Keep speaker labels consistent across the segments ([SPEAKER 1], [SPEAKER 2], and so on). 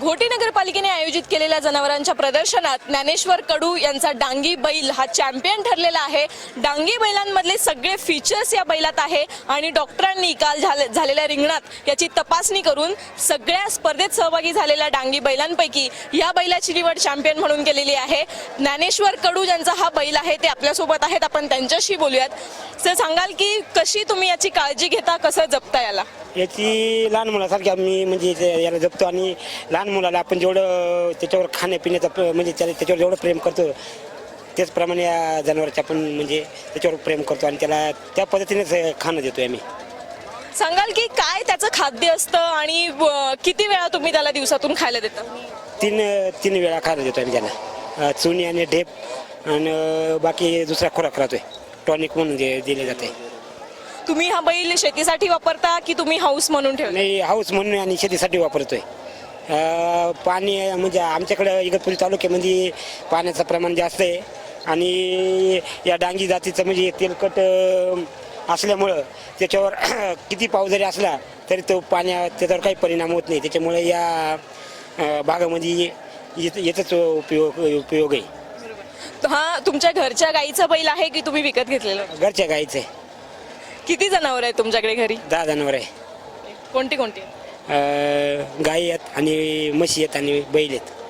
[SPEAKER 1] घोटी नगरपालिकेने आयोजित केलेल्या जनावरांच्या प्रदर्शनात ज्ञानेश्वर कडू यांचा डांगी बैल हा चॅम्पियन ठरलेला आहे. डांगी बैलांमधले सगळे फीचर्स या बैलात आहे आणि डॉक्टरांनी काल झालेल्या रिंगणात याची तपासणी करून सगळ्या स्पर्धेत सहभागी झालेल्या डांगी बैलांपैकी या बैलाची निवड चॅम्पियन म्हणून केलेली आहे. ज्ञानेश्वर कडू ज्यांचा हा बैल आहे ते आपल्यासोबत आहेत. आपण त्यांच्याशी बोलूयात. सर सांगाल की कशी तुम्ही याची काळजी घेता कसं जपता याला?
[SPEAKER 2] याची लहान मुलासारखी आम्ही म्हणजे याला जपतो आणि लहान मुलाला आपण जेवढं त्याच्यावर खाण्यापिण्याचं म्हणजे त्याला त्याच्यावर जेवढं प्रेम करतो त्याचप्रमाणे या जनावरांचे आपण म्हणजे त्याच्यावर प्रेम करतो आणि त्याला त्या पद्धतीनेच खाणं देतो आम्ही.
[SPEAKER 1] सांगाल की काय त्याचं खाद्य असतं आणि किती वेळा तुम्ही त्याला दिवसातून खायला देता?
[SPEAKER 2] तीन तीन वेळा खायला देतो आम्ही त्याला. अं, चुनी आणि ढेप आणि बाकी दुसरा खोराक राहतोय. टॉनिक म्हणून जे दिले जाते.
[SPEAKER 1] तुम्ही हा बैल शेतीसाठी वापरता की तुम्ही हाऊस म्हणून ठेवता?
[SPEAKER 2] नाही हाऊस म्हणून आणि शेतीसाठी वापरतोय. अं, पाणी म्हणजे आमच्याकडं इगतपुरी तालुक्यामध्ये पाण्याचं प्रमाण जास्त आहे. आणि या डांगी जातीचं म्हणजे तेलकट अं, असल्यामुळं त्याच्यावर किती पाऊस जरी असला तरी तो पाण्या त्याच्यावर काही परिणाम होत नाही. त्याच्यामुळे या अं, भागामध्ये याच- याचाच उपयोग उपयोग आहे.
[SPEAKER 1] हा तुमच्या घरच्या गाईचा बैल आहे की तुम्ही विकत घेतलेलं?
[SPEAKER 2] घरच्या गाईचं. आहे
[SPEAKER 1] किती जनावर आहे तुमच्याकडे घरी?
[SPEAKER 2] दहा जनावर आहे.
[SPEAKER 1] कोणती कोणती?
[SPEAKER 2] अं, गाई आहेत आणि म्हशी आहेत आणि बैल आहेत.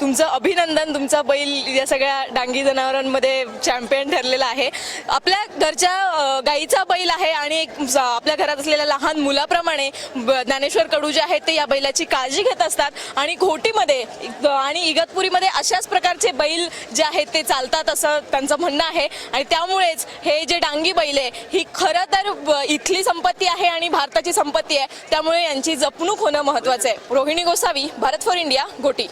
[SPEAKER 1] तुमचं अभिनंदन तुमचा बैल या सगळ्या डांगी जनावरांमध्ये चॅम्पियन ठरलेला आहे. आपल्या घरच्या गाईचा बैल आहे आणि एक स- आपल्या घरात असलेल्या लहान मुलाप्रमाणे ब- ज्ञानेश्वर कडू जे आहेत ते या बैलाची काळजी घेत असतात. आणि घोटीमध्ये आणि इगतपुरीमध्ये अशाच प्रकारचे बैल जे आहेत ते चालतात असं त्यांचं म्हणणं आहे. आणि त्यामुळेच हे जे डांगी बैल आहे ही खरं तर इथली संपत्ती आहे आणि भारताची संपत्ती आहे. त्यामुळे यांची जपणूक होणं महत्वाचं आहे. Rohini Gosavi Bharat for India Ghoti